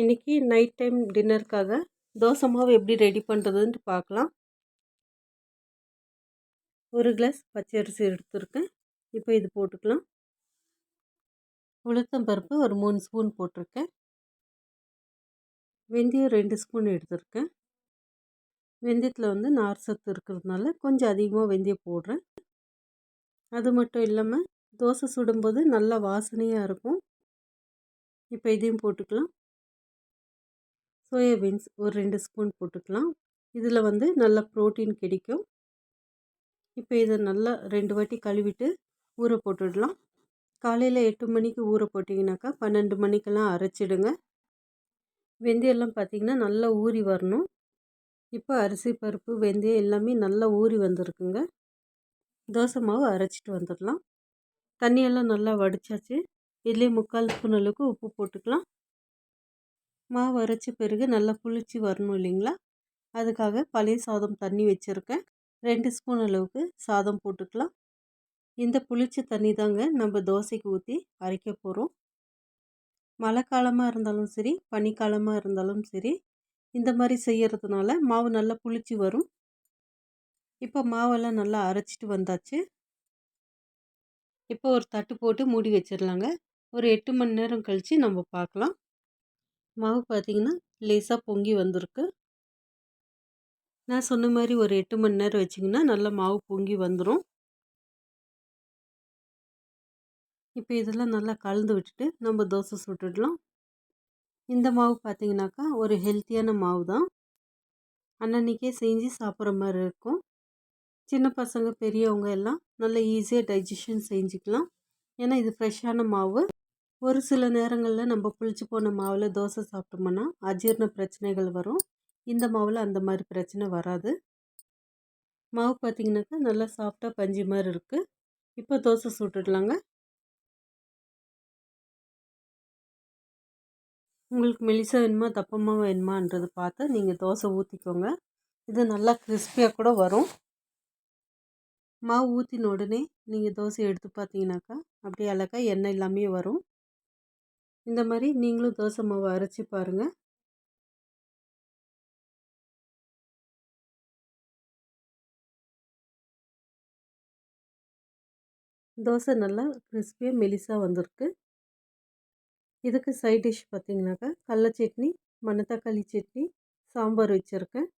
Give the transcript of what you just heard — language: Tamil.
இன்றைக்கி நைட் டைம் டின்னருக்காக தோசை மாவு எப்படி ரெடி பண்ணுறதுன்ட்டு பார்க்கலாம். ஒரு கிளாஸ் பச்சை அரிசி எடுத்துருக்கேன். இப்போ இது போட்டுக்கலாம். உளுத்தம் பருப்பு ஒரு மூணு ஸ்பூன் போட்டிருக்கேன். வெந்தயம் ரெண்டு ஸ்பூன் எடுத்திருக்கேன். வெந்தயத்தில் வந்து நார் சத்து இருக்கிறதுனால கொஞ்சம் அதிகமாக வெந்தயம் போடுறேன். அது மட்டும் இல்லாமல் தோசை சுடும்போது நல்லா வாசனையாக இருக்கும். இப்போ இதையும் போட்டுக்கலாம். சோயாபீன்ஸ் ஒரு ரெண்டு ஸ்பூன் போட்டுக்கலாம். இதில் வந்து நல்லா ப்ரோட்டீன் கிடைக்கும். இப்போ இதை நல்லா ரெண்டு வாட்டி கழுவிட்டு ஊற போட்டுடலாம். காலையில் எட்டு மணிக்கு ஊற போட்டிங்கனாக்கா பன்னெண்டு மணிக்கெல்லாம் அரைச்சிடுங்க. வெந்தயம்லாம் பார்த்திங்கன்னா நல்லா ஊறி வரணும். இப்போ அரிசி பருப்பு வெந்தயம் எல்லாமே நல்லா ஊறி வந்திருக்குங்க. தோசை மாவு அரைச்சிட்டு வந்துடலாம். தண்ணியெல்லாம் நல்லா வடித்தாச்சு இதிலே முக்கால் ஸ்பூன் அளவுக்கு உப்பு போட்டுக்கலாம். மாவு அரைச்ச பிறகு நல்லா புளிச்சு வரணும் இல்லைங்களா? அதுக்காக பழைய சாதம் தண்ணி வச்சுருக்கேன். ரெண்டு ஸ்பூன் அளவுக்கு சாதம் போட்டுக்கலாம். இந்த புளிச்ச தண்ணி தாங்க நம்ம தோசைக்கு ஊற்றி அரைக்க போகிறோம் மழை காலமாக இருந்தாலும் சரி பனிக்காலமாக இருந்தாலும் சரி இந்த மாதிரி செய்கிறதுனால மாவு நல்லா புளிச்சு வரும். இப்போ மாவெல்லாம் நல்லா அரைச்சிட்டு வந்தாச்சு. இப்போ ஒரு தட்டு போட்டு மூடி வச்சிடலாங்க. ஒரு எட்டு மணி நேரம் கழித்து நம்ம பார்க்கலாம். மாவு பார்த்திங்கன்னா லேசாக பொங்கி வந்திருக்கு. நான் சொன்ன மாதிரி ஒரு எட்டு மணி நேரம் வச்சிங்கன்னா நல்லா மாவு பொங்கி வந்துடும் இப்போ இதெல்லாம் நல்லா கலந்து விட்டுட்டு நம்ம தோசை சுட்டுடலாம். இந்த மாவு பார்த்திங்கனாக்கா ஒரு ஹெல்த்தியான மாவு தான் அன்னன்னைக்கே செஞ்சு சாப்பிட்ற மாதிரி இருக்கும். சின்ன பசங்க பெரியவங்க எல்லாம் நல்லா ஈஸியாக டைஜஷன் செஞ்சுக்கலாம். ஏன்னா இது ஃப்ரெஷ்ஷான மாவு. ஒரு சில நேரங்களில் நம்ம புளிச்சு போன மாவில் தோசை சாப்பிட்டோம்னா அஜீரண பிரச்சனைகள் வரும். இந்த மாவில் அந்த மாதிரி பிரச்சனை வராது. மாவு பார்த்திங்கனாக்கா நல்லா சாஃப்டாக பஞ்சு மாதிரி இருக்குது இப்போ தோசை சுட்டுடலாங்க. உங்களுக்கு மெலிசாக வேணுமா தப்பமாக வேணுமான்றது பார்த்து நீங்கள் தோசை ஊற்றிக்கோங்க இது நல்லா கிறிஸ்பியாக கூட வரும். மாவு ஊற்றின உடனே நீங்கள் தோசை எடுத்து பார்த்தீங்கன்னாக்கா அப்படியே அழகாக எண்ணெய் எல்லாமே வரும். இந்த மாதிரி நீங்களும் தோசை மாவு அரைச்சி பாருங்கள் தோசை நல்லா கிறிஸ்பியாக மெலிசாக வந்திருக்கு. இதுக்கு சைட் டிஷ் பார்த்திங்கனாக்கா கடல சட்னி மணத்தக்காளி சட்னி சாம்பார் வச்சுருக்கேன்.